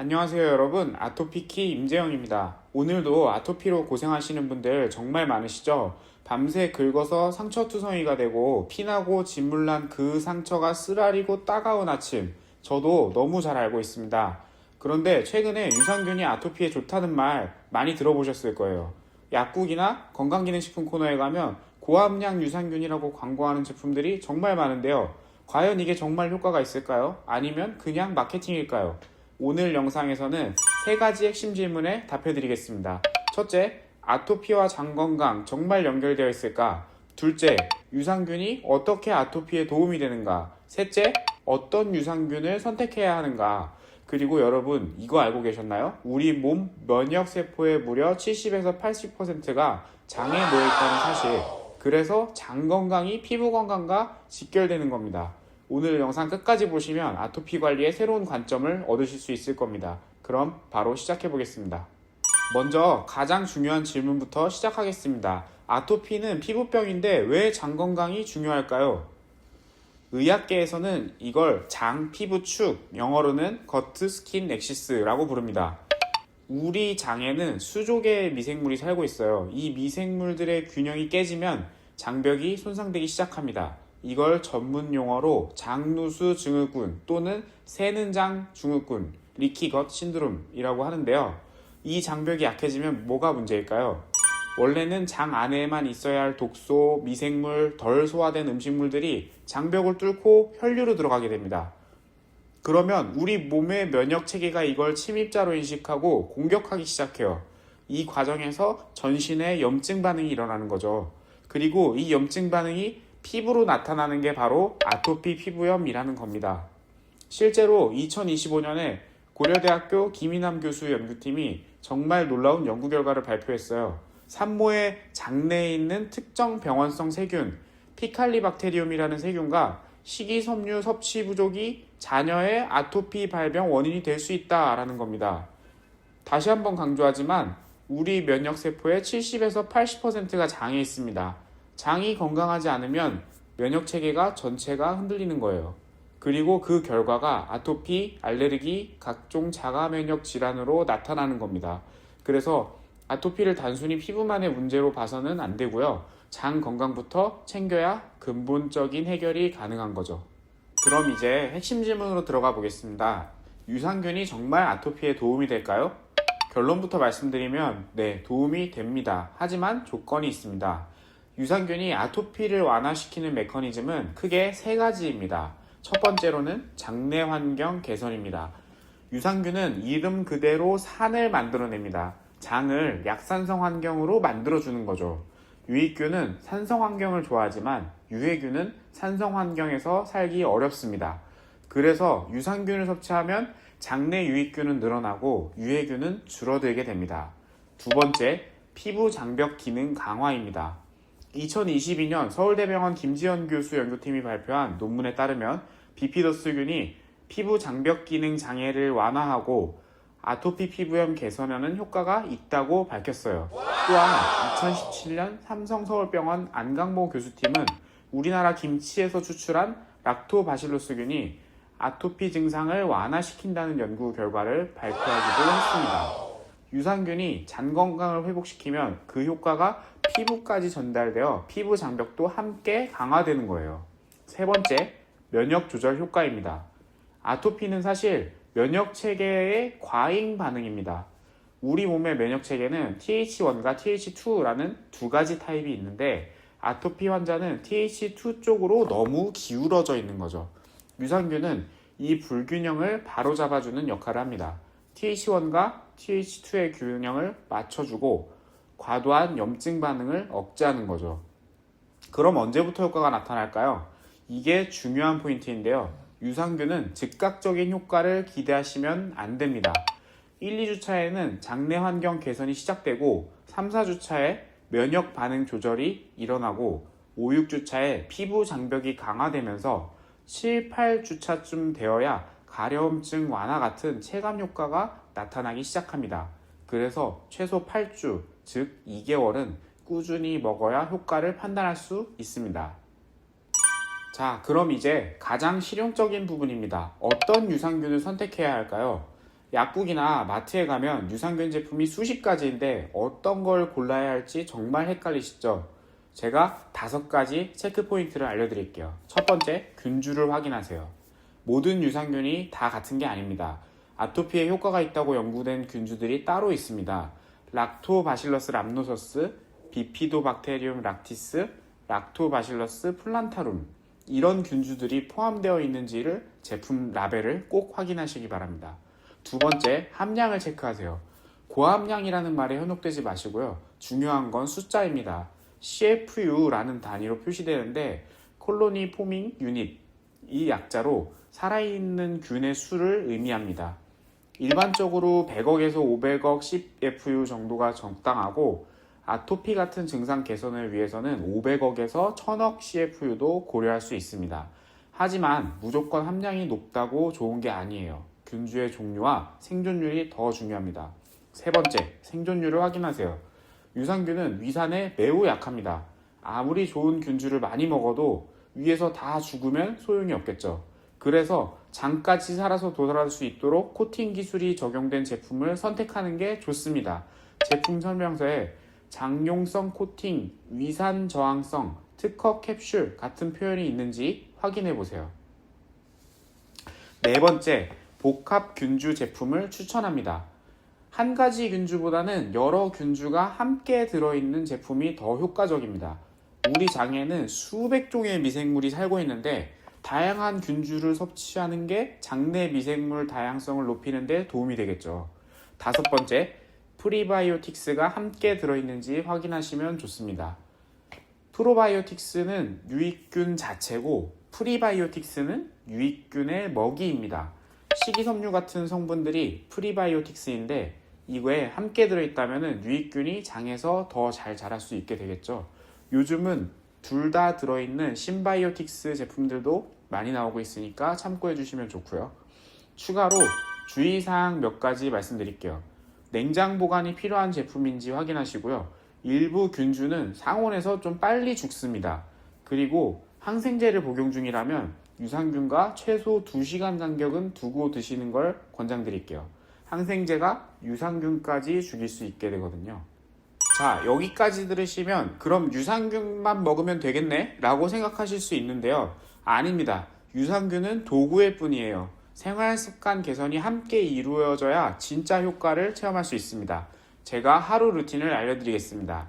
안녕하세요 여러분. 아토피키 임재영입니다. 오늘도 아토피로 고생하시는 분들 정말 많으시죠? 밤새 긁어서 상처투성이가 되고 피나고 진물난 그 상처가 쓰라리고 따가운 아침. 저도 너무 잘 알고 있습니다. 그런데 최근에 유산균이 아토피에 좋다는 말 많이 들어보셨을 거예요. 약국이나 건강기능식품 코너에 가면 고함량 유산균이라고 광고하는 제품들이 정말 많은데요. 과연 이게 정말 효과가 있을까요? 아니면 그냥 마케팅일까요? 오늘 영상에서는 세 가지 핵심 질문에 답해드리겠습니다. 첫째, 아토피와 장 건강 정말 연결되어 있을까? 둘째, 유산균이 어떻게 아토피에 도움이 되는가? 셋째, 어떤 유산균을 선택해야 하는가? 그리고 여러분, 이거 알고 계셨나요? 우리 몸 면역세포의 무려 70에서 80%가 장에 모여있다는 사실. 그래서 장 건강이 피부 건강과 직결되는 겁니다. 오늘 영상 끝까지 보시면 아토피 관리의 새로운 관점을 얻으실 수 있을 겁니다. 그럼 바로 시작해 보겠습니다. 먼저 가장 중요한 질문부터 시작하겠습니다. 아토피는 피부병인데 왜 장 건강이 중요할까요? 의학계에서는 이걸 장 피부축, 영어로는 거트 스킨 엑시스라고 부릅니다. 우리 장에는 수조개의 미생물이 살고 있어요. 이 미생물들의 균형이 깨지면 장벽이 손상되기 시작합니다. 이걸 전문 용어로 장누수 증후군 또는 새는장 증후군, 리키겉 신드롬이라고 하는데요. 이 장벽이 약해지면 뭐가 문제일까요? 원래는 장 안에만 있어야 할 독소, 미생물, 덜 소화된 음식물들이 장벽을 뚫고 혈류로 들어가게 됩니다. 그러면 우리 몸의 면역 체계가 이걸 침입자로 인식하고 공격하기 시작해요. 이 과정에서 전신에 염증 반응이 일어나는 거죠. 그리고 이 염증 반응이 피부로 나타나는 게 바로 아토피 피부염이라는 겁니다. 실제로 2025년에 고려대학교 김인남 교수 연구팀이 정말 놀라운 연구 결과를 발표했어요. 산모의 장내에 있는 특정 병원성 세균, 피칼리박테리움이라는 세균과 식이섬유 섭취 부족이 자녀의 아토피 발병 원인이 될 수 있다라는 겁니다. 다시 한번 강조하지만 우리 면역 세포의 70에서 80%가 장에 있습니다. 장이 건강하지 않으면 면역 체계가 전체가 흔들리는 거예요. 그리고 그 결과가 아토피, 알레르기, 각종 자가 면역 질환으로 나타나는 겁니다. 그래서 아토피를 단순히 피부만의 문제로 봐서는 안 되고요. 장 건강부터 챙겨야 근본적인 해결이 가능한 거죠. 그럼 이제 핵심 질문으로 들어가 보겠습니다. 유산균이 정말 아토피에 도움이 될까요? 결론부터 말씀드리면 네, 도움이 됩니다. 하지만 조건이 있습니다. 유산균이 아토피를 완화시키는 메커니즘은 크게 세 가지입니다. 첫 번째로는 장내 환경 개선입니다. 유산균은 이름 그대로 산을 만들어냅니다. 장을 약산성 환경으로 만들어주는 거죠. 유익균은 산성 환경을 좋아하지만 유해균은 산성 환경에서 살기 어렵습니다. 그래서 유산균을 섭취하면 장내 유익균은 늘어나고 유해균은 줄어들게 됩니다. 두 번째, 피부 장벽 기능 강화입니다. 2022년 서울대병원 김지현 교수 연구팀이 발표한 논문에 따르면 비피더스균이 피부 장벽 기능 장애를 완화하고 아토피 피부염 개선하는 효과가 있다고 밝혔어요. 또한 2017년 삼성 서울병원 안강모 교수팀은 우리나라 김치에서 추출한 락토바실로스균이 아토피 증상을 완화시킨다는 연구 결과를 발표하기도 했습니다. 유산균이 장 건강을 회복시키면 그 효과가 피부까지 전달되어 피부 장벽도 함께 강화되는 거예요. 세 번째, 면역 조절 효과입니다. 아토피는 사실 면역 체계의 과잉 반응입니다. 우리 몸의 면역 체계는 TH1과 TH2라는 두 가지 타입이 있는데 아토피 환자는 TH2 쪽으로 너무 기울어져 있는 거죠. 유산균은 이 불균형을 바로 잡아주는 역할을 합니다. TH1과 TH2의 균형을 맞춰주고 과도한 염증 반응을 억제하는 거죠. 그럼 언제부터 효과가 나타날까요? 이게 중요한 포인트인데요. 유산균은 즉각적인 효과를 기대하시면 안 됩니다. 1, 2주차에는 장내 환경 개선이 시작되고 3, 4주차에 면역 반응 조절이 일어나고 5, 6주차에 피부 장벽이 강화되면서 7, 8주차쯤 되어야 가려움증 완화 같은 체감 효과가 나타나기 시작합니다. 그래서 최소 8주, 즉 2개월은 꾸준히 먹어야 효과를 판단할 수 있습니다. 자, 그럼 이제 가장 실용적인 부분입니다. 어떤 유산균을 선택해야 할까요? 약국이나 마트에 가면 유산균 제품이 수십 가지인데 어떤 걸 골라야 할지 정말 헷갈리시죠? 제가 다섯 가지 체크 포인트를 알려드릴게요. 첫 번째, 균주를 확인하세요. 모든 유산균이 다 같은 게 아닙니다. 아토피에 효과가 있다고 연구된 균주들이 따로 있습니다. 락토바실러스 람노서스, 비피도박테리움 락티스, 락토바실러스 플란타룸 이런 균주들이 포함되어 있는지를 제품 라벨을 꼭 확인하시기 바랍니다. 두 번째, 함량을 체크하세요. 고함량이라는 말에 현혹되지 마시고요. 중요한 건 숫자입니다. CFU라는 단위로 표시되는데 콜로니 포밍 유닛 이 약자로 살아있는 균의 수를 의미합니다. 일반적으로 100억에서 500억 CFU 정도가 적당하고 아토피 같은 증상 개선을 위해서는 500억에서 1000억 CFU도 고려할 수 있습니다. 하지만 무조건 함량이 높다고 좋은 게 아니에요. 균주의 종류와 생존율이 더 중요합니다. 세 번째, 생존율을 확인하세요. 유산균은 위산에 매우 약합니다. 아무리 좋은 균주를 많이 먹어도 위에서 다 죽으면 소용이 없겠죠. 그래서 장까지 살아서 도달할 수 있도록 코팅 기술이 적용된 제품을 선택하는 게 좋습니다. 제품 설명서에 장용성 코팅, 위산 저항성, 특허 캡슐 같은 표현이 있는지 확인해 보세요. 네 번째, 복합 균주 제품을 추천합니다. 한 가지 균주보다는 여러 균주가 함께 들어있는 제품이 더 효과적입니다. 우리 장에는 수백 종의 미생물이 살고 있는데 다양한 균주를 섭취하는 게 장내 미생물 다양성을 높이는 데 도움이 되겠죠. 다섯 번째, 프리바이오틱스가 함께 들어있는지 확인하시면 좋습니다. 프로바이오틱스는 유익균 자체고 프리바이오틱스는 유익균의 먹이입니다. 식이섬유 같은 성분들이 프리바이오틱스인데 이거에 함께 들어있다면 유익균이 장에서 더 잘 자랄 수 있게 되겠죠. 요즘은 둘 다 들어있는 신바이오틱스 제품들도 많이 나오고 있으니까 참고해 주시면 좋고요. 추가로 주의사항 몇 가지 말씀드릴게요. 냉장 보관이 필요한 제품인지 확인하시고요. 일부 균주는 상온에서 좀 빨리 죽습니다. 그리고 항생제를 복용 중이라면 유산균과 최소 2시간 간격은 두고 드시는 걸 권장드릴게요. 항생제가 유산균까지 죽일 수 있게 되거든요. 자, 여기까지 들으시면 그럼 유산균만 먹으면 되겠네? 라고 생각하실 수 있는데요. 아닙니다. 유산균은 도구일 뿐이에요. 생활 습관 개선이 함께 이루어져야 진짜 효과를 체험할 수 있습니다. 제가 하루 루틴을 알려드리겠습니다.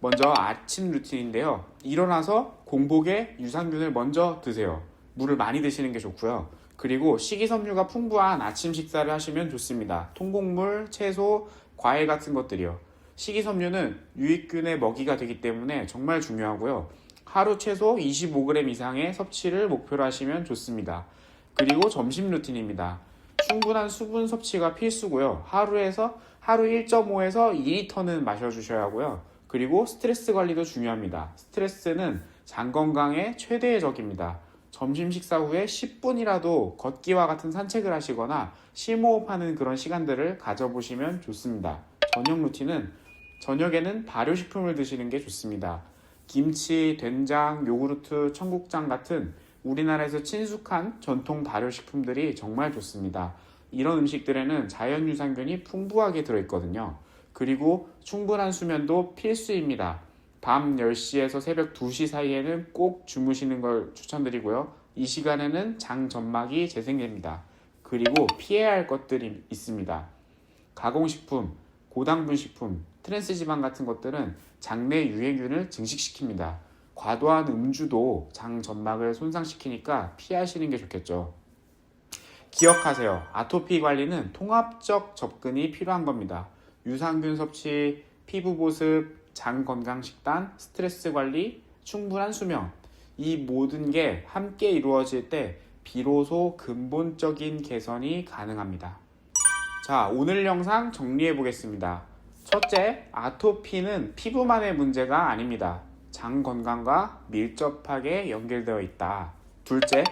먼저 아침 루틴인데요. 일어나서 공복에 유산균을 먼저 드세요. 물을 많이 드시는 게 좋고요. 그리고 식이섬유가 풍부한 아침 식사를 하시면 좋습니다. 통곡물, 채소, 과일 같은 것들이요. 식이섬유는 유익균의 먹이가 되기 때문에 정말 중요하고요. 하루 최소 25g 이상의 섭취를 목표로 하시면 좋습니다. 그리고 점심 루틴입니다. 충분한 수분 섭취가 필수고요. 하루에서 하루 1.5에서 2리터는 마셔주셔야 하고요. 그리고 스트레스 관리도 중요합니다. 스트레스는 장 건강의 최대의 적입니다. 점심 식사 후에 10분이라도 걷기와 같은 산책을 하시거나 심호흡하는 그런 시간들을 가져보시면 좋습니다. 저녁 루틴은 저녁에는 발효식품을 드시는 게 좋습니다. 김치, 된장, 요구르트, 청국장 같은 우리나라에서 친숙한 전통 발효식품들이 정말 좋습니다. 이런 음식들에는 자연 유산균이 풍부하게 들어있거든요. 그리고 충분한 수면도 필수입니다. 밤 10시에서 새벽 2시 사이에는 꼭 주무시는 걸 추천드리고요. 이 시간에는 장 점막이 재생됩니다. 그리고 피해야 할 것들이 있습니다. 가공식품, 고당분 식품, 트랜스지방 같은 것들은 장내 유해균을 증식시킵니다. 과도한 음주도 장 점막을 손상시키니까 피하시는 게 좋겠죠. 기억하세요. 아토피 관리는 통합적 접근이 필요한 겁니다. 유산균 섭취, 피부 보습, 장 건강 식단, 스트레스 관리, 충분한 수면. 이 모든 게 함께 이루어질 때 비로소 근본적인 개선이 가능합니다. 자, 오늘 영상 정리해 보겠습니다. 첫째, 아토피는 피부만의 문제가 아닙니다. 장 건강과 밀접하게 연결되어 있다. 둘째,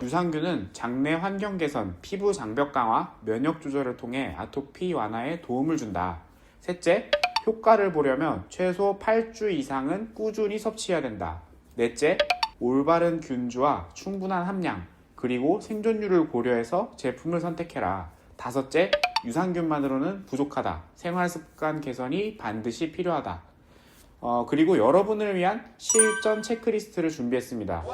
유산균은 장내 환경 개선, 피부 장벽 강화, 면역 조절을 통해 아토피 완화에 도움을 준다. 셋째, 효과를 보려면 최소 8주 이상은 꾸준히 섭취해야 된다. 넷째, 올바른 균주와 충분한 함량, 그리고 생존율을 고려해서 제품을 선택해라. 다섯째, 유산균만으로는 부족하다. 생활 습관 개선이 반드시 필요하다. 어, 그리고 여러분을 위한 실전 체크리스트를 준비했습니다.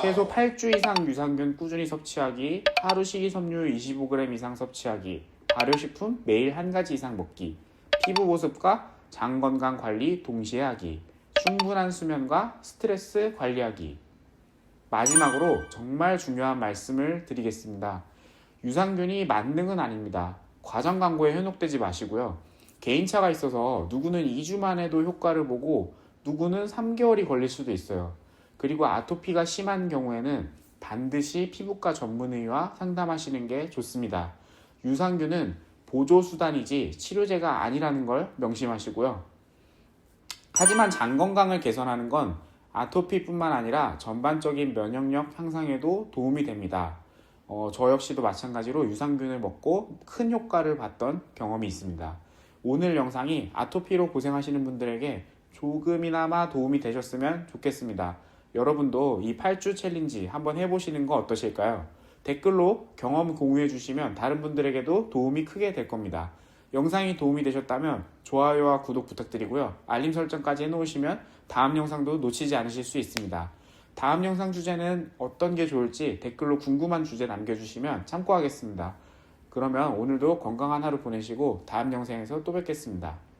최소 8주 이상 유산균 꾸준히 섭취하기, 하루 식이섬유 25g 이상 섭취하기, 발효식품 매일 한 가지 이상 먹기, 피부 보습과 장 건강 관리 동시에 하기, 충분한 수면과 스트레스 관리하기. 마지막으로 정말 중요한 말씀을 드리겠습니다. 유산균이 만능은 아닙니다. 과장 광고에 현혹되지 마시고요. 개인차가 있어서 누구는 2주만 해도 효과를 보고 누구는 3개월이 걸릴 수도 있어요. 그리고 아토피가 심한 경우에는 반드시 피부과 전문의와 상담하시는 게 좋습니다. 유산균은 보조수단이지 치료제가 아니라는 걸 명심하시고요. 하지만 장 건강을 개선하는 건 아토피뿐만 아니라 전반적인 면역력 향상에도 도움이 됩니다. 어, 저 역시도 마찬가지로 유산균을 먹고 큰 효과를 봤던 경험이 있습니다. 오늘 영상이 아토피로 고생하시는 분들에게 조금이나마 도움이 되셨으면 좋겠습니다. 여러분도 이 8주 챌린지 한번 해보시는 거 어떠실까요? 댓글로 경험 공유해 주시면 다른 분들에게도 도움이 크게 될 겁니다. 영상이 도움이 되셨다면 좋아요와 구독 부탁드리고요. 알림 설정까지 해놓으시면 다음 영상도 놓치지 않으실 수 있습니다. 다음 영상 주제는 어떤 게 좋을지 댓글로 궁금한 주제 남겨주시면 참고하겠습니다. 그러면 오늘도 건강한 하루 보내시고 다음 영상에서 또 뵙겠습니다.